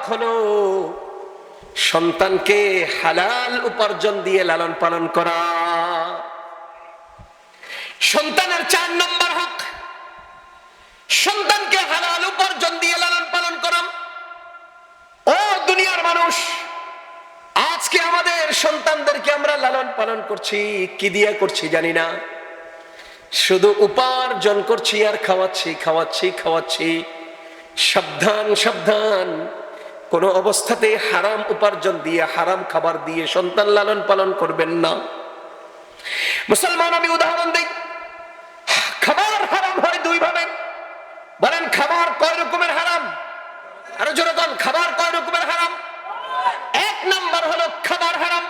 হক হলো। সন্তানকে হালাল উপার্জন দিয়ে লালন পালন করা। সন্তানের চার নম্বর হক, সন্তানকে হালাল উপার্জন দিয়ে লালন পালন করা। ও দুনিয়ার মানুষ, আজকে আমাদের সন্তানদেরকে আমরা লালন পালন করছি, কি দিয়ে করছি জানি না। শুধু উপার্জন করছি আর খাওয়াচ্ছি খাওয়াচ্ছি খাওয়াচ্ছি। সাবধান সাবধান। কোন অবস্থাতে হারাম উপার্জন দিয়ে, হারাম খাবার দিয়ে সন্তান লালন পালন করবেন না। মুসলমান, আমি উদাহরণ দিই। খাবার হারাম হয় দুই ভাবে বলেন, খাবার কয় রকমের হারাম? আরও যেরকম খাবার কয় রকমের হারাম? এক নাম্বার হলো খাবার হারাম।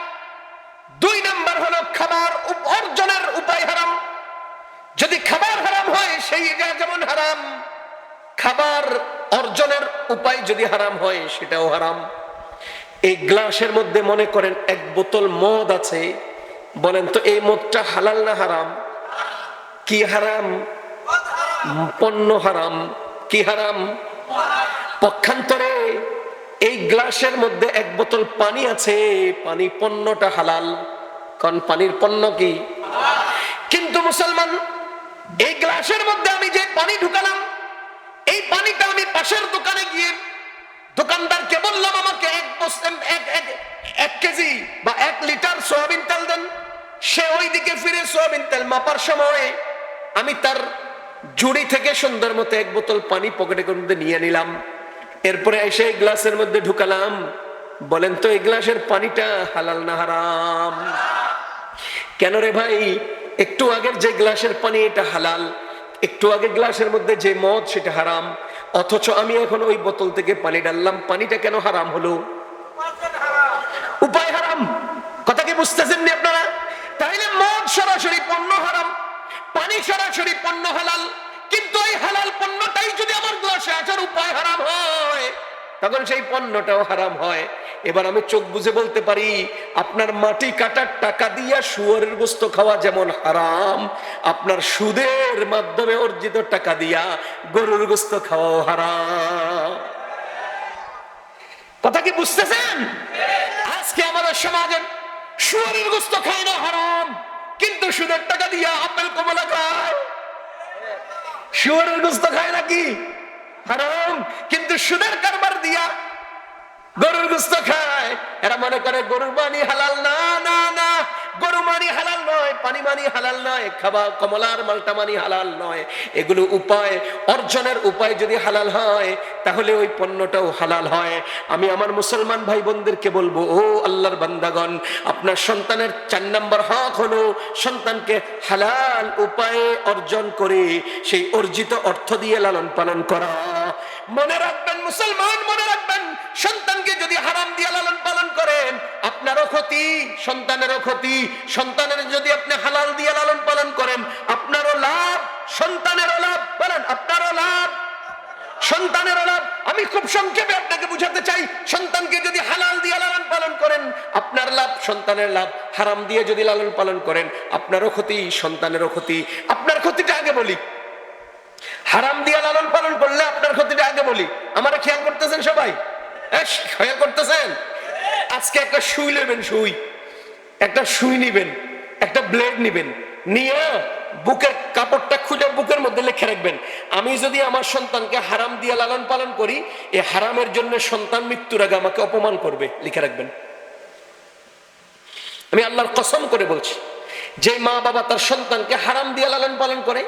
দুই নাম্বার হলো খাবার অর্জনের উপায় হারাম। যদি খাবার হারাম হয়, সেই যেমন হারাম, খাবার অর্জনের উপায় যদি হারাম হয়, সেটাও হারাম। এই গ্লাসের মধ্যে মনে করেন এক বোতল মদ আছে, বলেন তো এই মদটা হালাল না হারাম? কি হারাম? পণ্য হারাম। কি হারাম? পক্ষান্তরে এই গ্লাসের মধ্যে এক বোতল পানি আছে, পানি পণ্যটা হালাল। কারণ পানির পণ্য কি? কিন্তু মুসলমান, এই গ্লাসের মধ্যে আমি যে পানি ঢুকালাম এই পানিটা আমি পাশের দোকানে গিয়ে দোকানদারকে বললাম, আমাকে এক এক কেজি বা এক লিটার সোয়াবিন তেল দেন। সে ওই দিকে ফিরে সোয়াবিন তেল মাপার সময় আমি তার জুড়ি থেকে সুন্দর মতো এক বোতল পানি পকেটে করে নিয়ে নিলাম। এরপরে এসে এই গ্লাসের মধ্যে ঢুকালাম। বলেন তো, এই গ্লাসের পানিটা হালাল না হারাম? কেন রে ভাই? একটু আগের যে গ্লাসের পানি, এটা হালাল। একটু আগে গ্লাসের মধ্যে যে মদ, সেটা হারাম। অথচ আমি এখন ওই বোতল থেকে পানি ডাললাম পানিটা কেন হারাম হলো? উপায় হারাম। কথা কি বুঝতেছেন আপনারা? তাইলে মদ সরাসরি পণ্য হারাম, পানি সরাসরি পণ্য হালাল। কিন্তু এই হালাল পণ্যটাই যদি আমার গ্লাসে আসার উপায় হারাম হয়, তখন সেই পণ্যটাও হারাম হয়। এবার আমি চোখ বুঝে বলতে পারি, আপনার মাটি কাটার টাকা দিয়া শুয়ারের গোস্ত খাওয়া যেমন হারাম, আপনার সুদের মাধ্যমে অর্জিত টাকা দিয়া গরুর গোস্ত খাওয়াও হারাম। কথা কি বুঝতেছেন? আজকে আমাদের সমাজে শুয়ারের গোস্ত না হারাম, কিন্তু সুদের টাকা দিয়া আপেল কমলা খায়। শুয়ারের গোস্ত খায় নাকি? হারাম, কিন্তু সুদের কারবার দিয়া গরুর গোস্ত খায়। এরা মনে করে গরুর মানি হালাল, না না না। গরু মানি হালাল নয়, পানি মানি হালাল নয়, খাবার কমলার মালটা মানি হালাল নয়। এগুলো উপায়, অর্জনের উপায় যদি হালাল হয়, তাহলে ওই পণ্যটাও হালাল হয়। আমি আমার মুসলমান ভাই বোনদেরকে বলব, ও আল্লাহর বান্দাগণ, আপনার সন্তানের চার নম্বর হক হলো সন্তানকে হালাল উপায়ে অর্জন করে, সেই অর্জিত অর্থ দিয়ে লালন পালন করা। মনে রাখবেন, মুসলমান মনে রাখবেন, সন্তানকে যদি হারাম দিয়ে লালন পালন করেন, আপনারও ক্ষতি, সন্তানেরও ক্ষতি। সন্তানের যদি আপনি হালাল দিয়ে লালন পালন করেন, আপনারও লাভ, সন্তানেরও লাভ। বলেন, আপনারও লাভ সন্তানের লাভ। আমি খুব সংক্ষেপে আপনাকে বুঝাতে চাই, সন্তানকে যদি হালাল দিয়ে লালন পালন করেন, আপনার লাভ, সন্তানের লাভ। হারাম দিয়ে যদি লালন পালন করেন, আপনারও ক্ষতি, সন্তানেরও ক্ষতি। আপনার ক্ষতিটা আগে বলি। হারাম দিয়ে লালন পালন করলে আপনার ক্ষতিটা আগে বলি। আমার খেয়াল করতেছেন সবাই? খেয়াল করতেছেন? আজকে একটা সুই নেবেন সুই। একটা সুই নিবেন, একটা ব্লেড নিবেন। নিয়ে বুকের কাপড়টা খুলে বুকের মধ্যে লিখে রাখবেন। আমি যদি আমার সন্তানকে হারাম দিয়ে লালন পালন করি এই হারামের জন্য সন্তান মৃত্যুর আগে আমাকে অপমান করবে, লিখে রাখবেন। আমি আল্লাহর কসম করে বলছি, যে মা বাবা তার সন্তানকে হারাম দিয়ে লালন পালন করে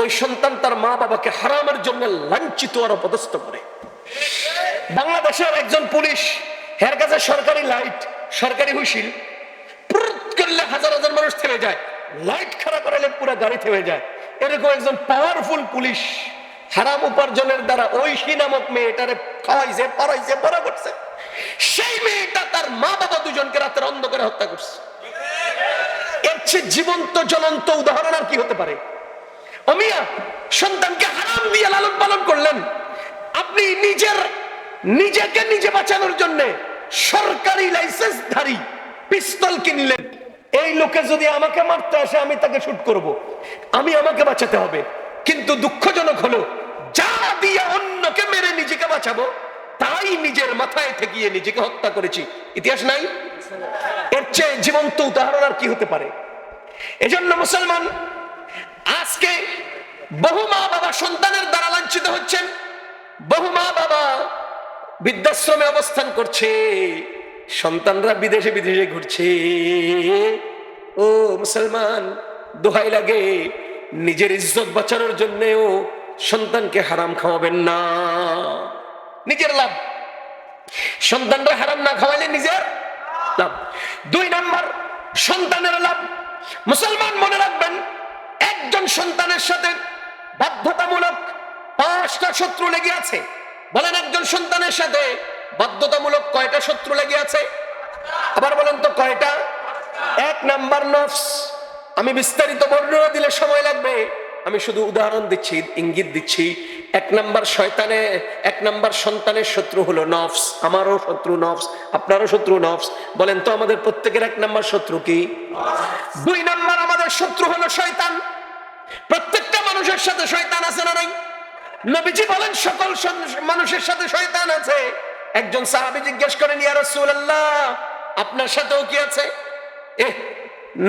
ওই সন্তান তার মা বাবাকে হারামের জন্য লাঞ্ছিত আর অপদস্থ করে। বাংলাদেশের একজন পুলিশ এর কাছে সরকারি লাইট, সরকারি হুইসিল করলে হাজার হাজার মানুষ থেমে যায়, লাইট খারাপ করালে পুরো গাড়ি থেমে যায়। এরকম একজন পাওয়ারফুল পুলিশ, হারাম উপার্জনের দ্বারা ঐশী নামক মেয়েটারে খাওয়াইছে, পড়াইছে বড় করছে। সেই মেয়েটা তার মা বাবা দুজনকে রাতের অন্ধকারে হত্যা করছে। এর চেয়ে জীবন্ত, জ্বলন্ত উদাহরণ আর কি হতে পারে? অমিয়া, সন্তানকে হারাম দিয়ে লালন পালন করলেন। আপনি নিজের, নিজেকে নিজে বাঁচানোর জন্য সরকারি লাইসেন্সধারী পিস্তল কিনলেন। এই লোকে যদি আমাকে মারতে আসে, আমি তাকে শুট করব। আমি আমাকে বাঁচাতে হবে। কিন্তু দুঃখজনক হলো, যা দিয়ে অন্যকে মেরে নিজেকে বাঁচাবো, তাই নিজের মাথায় ঠেকিয়ে নিজেকে হত্যা করেছি। ইতিহাস নাই? এর চেয়ে জীবন্ত উদাহরণ আর কি হতে পারে? এজন্য মুসলমান আজকে বহু মা বাবা সন্তানের দ্বারা লাঞ্ছিত হচ্ছেন। বহু মা বাবা বৃদ্ধাশ্রমে অবস্থান করছে। সন্তানরা বিদেশে বিদেশে ঘুরছে। ও মুসলমান, দোহাই লাগে, নিজের ইজ্জত বাঁচানোর জন্যেও সন্তানকে হারাম খাওয়াবেন না। নিজের লাভ। সন্তানরা হারাম না খাওয়াইলে নিজের লাভ। দুই নাম্বার, সন্তানের লাভ। মুসলমান মনে রাখবেন একজন সন্তানের সাথে বাধ্যতামূলক পাঁচটা শত্রু লেগে আছে। বলেন একজন সন্তানের সাথে বাধ্যতামূলক কয়টা শত্রু লেগে আছে? আবার বলেন তো কয়টা? এক নাম্বার নফস। আমি বিস্তারিত বর্ণনা দিলে সময় লাগবে। আমি শুধু উদাহরণ দিচ্ছি, ইঙ্গিত দিচ্ছি। এক নাম্বার শয়তানে, এক নাম্বার সন্তানের শত্রু হলো নফস, আমারও শত্রু নফস, আপনারও শত্রু নফস। বলেন তো আমাদের প্রত্যেকের এক নাম্বার শত্রু কি? দুই নাম্বার আমাদের শত্রু হলো শয়তান। প্রত্যেকটা মানুষের সাথে শয়তান আছে না নাই? নবীজি বলেন, সকল মানুষের সাথে শয়তান আছে। একজন সাহাবী জিজ্ঞেস করেন, ইয়া রাসূলুল্লাহ, আপনার সাথেও কি আছে? এ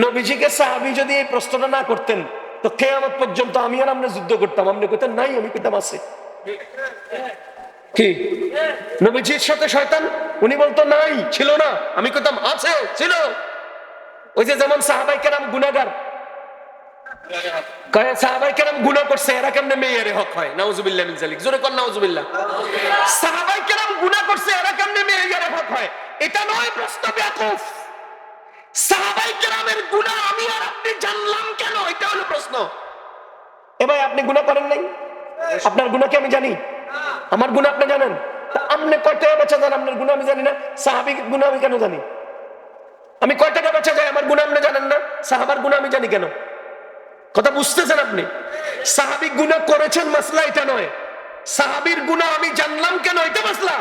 নবীজিকে সাহাবী যদি এই প্রশ্নটা না করতেন তো কেয়ামত পর্যন্ত আমি আর আপনি যুদ্ধ করতাম। আপনি কইতেন, নাই, আমি কইতাম আছে। কি? নবীজির সাথে শয়তান? উনি বলতো, নাই, ছিল না। আমি কইতাম, আছে, ছিল। ওই যে যেমন সাহাবাই কেরাম গুনাগার সাহাবাই কেরাম করছে, এরা কেমনে মেয়েরে হক হয়? নাউজুবিল্লাহ মিন জালিক জোরে কোন, নাউজুবিল্লাহ। সাহাবাই কেরাম গুনাহ করছে, এরা কেমনে মেয়েরে হক হয়? এটা নয় প্রশ্ন ব্যাকুফ। সাহাবাই কেরামের আপনি এটা হলো প্রশ্ন। আপনি গুনাহ করেন নাই? আপনার গুনাহ কি আমি জানি? আমার গুনাহ আপনি জানেন? আপনি যান আপনার গুনাহ আমি জানি না। সাহাবি গুনাহ আমি কেন জানি? আমি আমার গুনাহ আপনি জানেন না? সাহাবার গুনাহ আমি জানি কেন? কথা বুঝতেছেন আপনি? সাহাবি গুনাহ করেছেন মাসলা এটা নয়। সাহাবির গুনাহ আমি জানলাম কেন? এটা মাসলা।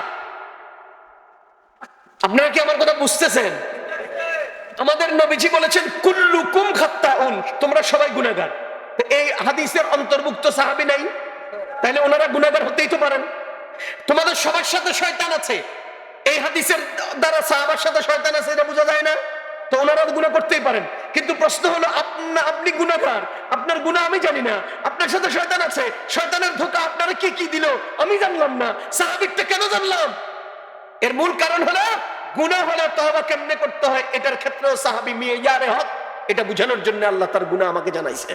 আপনারা কি আমার কথা বুঝতেছেন? আমাদের নবীজি বলেছেন, কুল্লুকুম খাত্তাউন তোমরা সবাই গুনাহগার। তো এই হাদিসের অন্তর্ভুক্ত সাহাবি নাই? তাহলে ওনারা গুনাহগার হতেই তো পারেন। তোমাদের সবার সাথে শয়তান আছে। এই হাদিসের দ্বারা সাহাবার সাথে শয়তান আছে, এটা বোঝা যায় না। তো ওনারা গুনাহ করতেই পারেন। কিন্তু প্রশ্ন হলো, আপনা আপনি গুনাহগার? আপনার গুনাহ আমি জানি না। আপনার সাথে শয়তান আছে। শয়তানের ধোকা আপনারা কি কি দিল? আমি জানলাম না। সাহাবিকটা কেন জানলাম? এর মূল কারণ হলো গুনাহ হলে তওবা কেমনে করতে হয়? এটার ক্ষেত্রেও সাহাবী মিয়ারে হক, এটা বুঝানোর জন্য আল্লাহ তার গুনাহ আমাকে জানাইছে।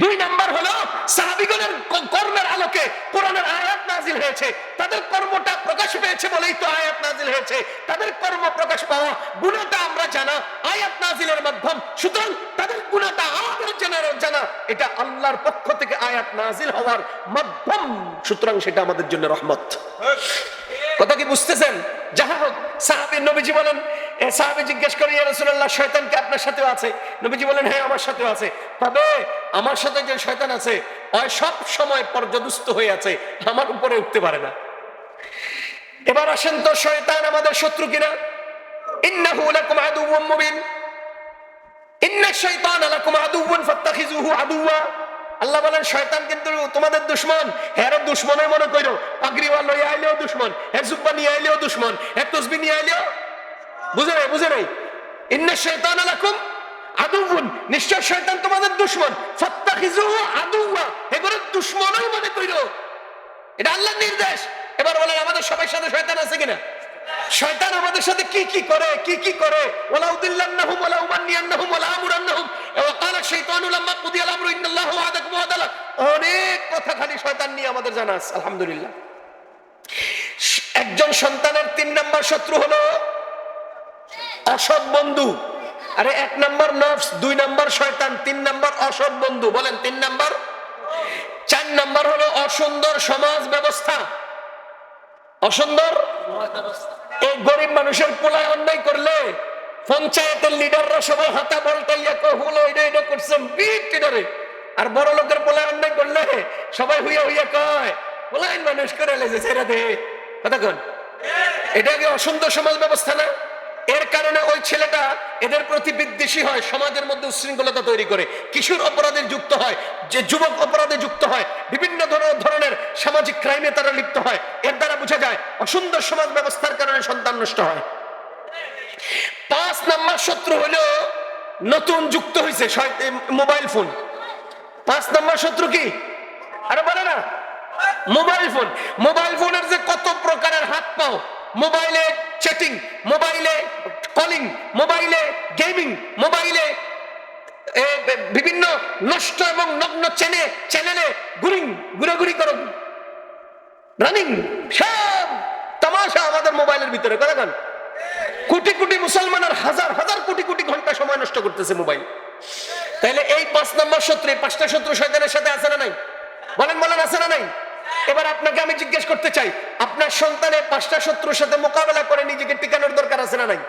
দুই নাম্বার হলো, সাহাবিগণের কর্মের আলোকে কোরআনের আয়াত নাজিল হয়েছে। তাদের কর্মটা প্রকাশ পেয়েছে বলেই তো আয়াত নাজিল হয়েছে। তাদের কর্ম প্রকাশ পাওয়া গুণাটা আমরা জানা। আয়াত নাজিলের মাধ্যম। সুতরাং তাদের গুণাটা আমাদের জানার জানা। এটা আল্লাহর পক্ষ থেকে আয়াত নাজিল হওয়ার মাধ্যম। সুতরাং সেটা আমাদের জন্য রহমত। কথা কি বুঝতেছেন? যাহা হোক সাহাবী নবীজি বলেন সাহাবী জিজ্ঞেস করে, ইয়া শয়তান কি আপনার সাথেও আছে? নবীজি বলেন হ্যাঁ আমার সাথেও আছে। তবে আমার সাথে যে শয়তান আছে সব সময় পর্যদুস্ত হয়ে আছে, আমার উপরে উঠতে পারে না। এবার আসেন তো, শয়তান আমাদের শত্রু কিনা? ইন্নাহু লাকুম ইন্না শাইতান লাকুম আদুউন ফাত্তাখিযুহু আদুওয়া। আল্লাহ বলেন, শয়তান কিন্তু তোমাদের দুশ্মন। হ্যাঁ দুশ্মনে মনে কইরো, পাগড়িওয়াল লইয়া আইলেও দুশ্মন হ্যাঁ জুব্বা নিয়ে আইলেও দুশ্মন হ্যাঁ তসবি নিয়ে আইলেও বুঝে নাই বুঝে নাই? ইন্না শাইতান লাকুম আদুউন। নিশ্চয় শয়তান তোমাদের দুশ্মন। ফাত্তাখিযুহু আদুওয়া। এগুলো দুশ্মনই মনে কইরো। এটা আল্লাহর নির্দেশ। এবার বলেন, আমাদের সবার সাথে শয়তান আছে কিনা? শয়তান আমাদের সাথে কি কি করে, কি কি করে? শাইতানু লাম্মা কুদিয়াল আমরু ইন্নাল্লাহু ওয়াদাকুম ওয়াদালা। অনেক কথা খালি শয়তান নিয়ে আমাদের জানা আছে, আলহামদুলিল্লাহ। একজন সন্তানের তিন নাম্বার শত্রু হলো অসৎ বন্ধু। আরে এক নাম্বার নফস, দুই নাম্বার শয়তান, তিন নাম্বার অসৎ বন্ধু। বলেন, তিন নাম্বার? চার নাম্বার হলো অসুন্দর সমাজ ব্যবস্থা। অসুন্দর? এই গরিব মানুষের পোলায় অন্যায় করলে পঞ্চায়েতের লিডাররা সবাই হাতা বলটাইয়া করছেন বিট আর বড় লোকের পোলায় অন্যায় করলে সবাই হুইয়া হুইয়া কয় পোলাইন মানুষ করে লেছে ছেড়ে দে। কথা এটা কি অসুন্দর সমাজ ব্যবস্থা না? এর কারণে ওই ছেলেটা এদের প্রতি বিদ্বেষী হয়, সমাজের মধ্যে উশৃঙ্খলতা তৈরি করে। কিশোর অপরাধে যুক্ত হয়, যে যুবক অপরাধে যুক্ত হয়, বিভিন্ন ধরনের সামাজিক ক্রাইমে তারা লিপ্ত হয়। এর দ্বারা বোঝা যায়, অসুন্দর সমাজ ব্যবস্থার কারণে সন্তান নষ্ট হয়। পাঁচ নাম্বার শত্রু হলো নতুন যুক্ত হয়েছে মোবাইল ফোন পাঁচ নাম্বার শত্রু কি? আরে বলে না। মোবাইল ফোন মোবাইল ফোনের যে কত প্রকারের হাত পাও। মোবাইলে চ্যাটিং মোবাইলে কলিং মোবাইলে গেমিং মোবাইলে বিভিন্ন নষ্ট এবং নগ্ন চ্যানে চ্যানেলে ঘুরিং, ঘুরাঘুরি করো। রানিং সব তামাশা আমাদের মোবাইলের ভিতরে, কথা কন। কোটি কোটি মুসলমানের হাজার হাজার কোটি কোটি ঘণ্টা সময় নষ্ট করতেছে মোবাইল। তাহলে এই পাঁচ নম্বর শত্রু, এই পাঁচটা শত্রু শয়তানের সাথে আছে না নাই? বলেন বলেন, আছে না নাই? এবার আপনাকে আমি জিজ্ঞেস করতে চাই, আপনার সন্তানের পাঁচটা শত্রুর সাথে মোকাবেলা করে নিজেকে টিকানোর দরকার আছে না নাই?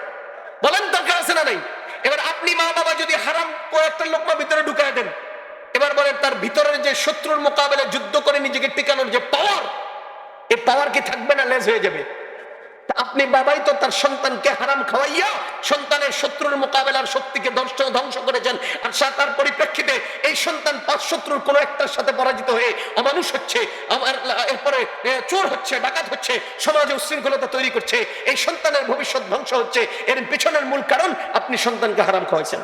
বলেন, দরকার আছে না নাই? এবার আপনি মা বাবা যদি হারাম কয়েকটা লোকমা ভিতরে ঢুকায় দেন, এবার বলেন তার ভিতরের যে শত্রুর মোকাবেলা যুদ্ধ করে নিজেকে টিকানোর যে পাওয়ার এই পাওয়ার কি থাকবে না লেজ হয়ে যাবে? আপনি বাবাই তো তার সন্তানকে হারাম খাওয়াইয়া সন্তানের শত্রুর মোকাবেলার শক্তিকে ধ্বংস ধ্বংস করেছেন। আর তার পরিপ্রেক্ষিতে এই সন্তান পাঁচ শত্রুর কোনো একটার সাথে পরাজিত হয়ে অমানুষ হচ্ছে, আমার এরপরে চোর হচ্ছে, ডাকাত হচ্ছে, সমাজে উশৃঙ্খলতা তৈরি করছে, এই সন্তানের ভবিষ্যৎ ধ্বংস হচ্ছে, এর পেছনের মূল কারণ আপনি সন্তানকে হারাম খাওয়াইছেন।